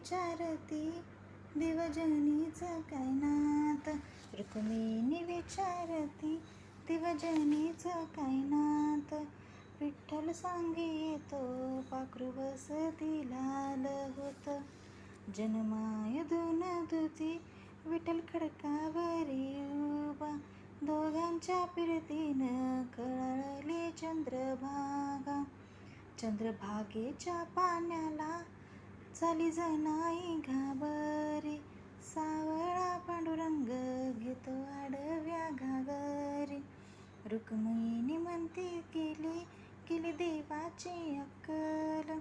विचारती दिवजनीचं काय नात? रुक्मिणी विचारती दिवजनीचं काय नात? विठ्ठल सांगितो येतो पाखरू लाल होत. जन्माय दोन दुती विठ्ठल खडकावरी उभा. दोघांच्या फिरतीनं कळले चंद्रभागा. चंद्रभागेच्या पाण्याला चाली जनाई घाबरे सावळा पांडुरंग घेतो आडव्या घागरी. रुक्मिणी म्हणते केली केली देवाची अक्कल.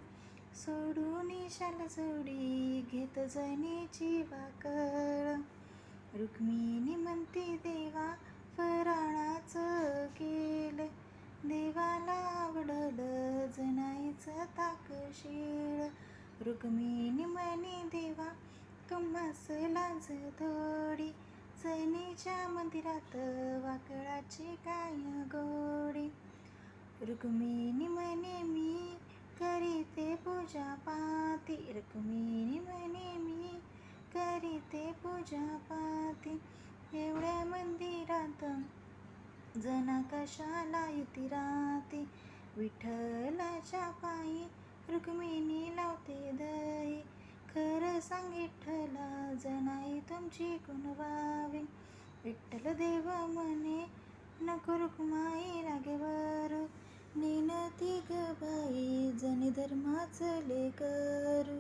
सोडून शाल सोडी घेत जनीची वाकळ रुक्मिणी म्हणते देवा फराळाचं केलं. देवाला आवडलं जनाईचं ताकशील रुक्मिणी म्हणे देवा तुम्हास लाज थोडी. सैनीच्या मंदिरात वाकळाची काय गोडी. रुक्मिणी म्हणे मी करीते पूजा पाती. रुक्मिणी म्हणे मी करीते पूजा पाती. एवढ्या मंदिरात जना कशाला युती राहते? विठ्ठलाच्या पायी रुक्मिणी लावते दही. खरं सांगितला जनाई तुमची गुणवावी विठ्ठल देव म्हणे नको रुक्माई लागे बरू नेन ती ग बाई जनी धर्माच ले करू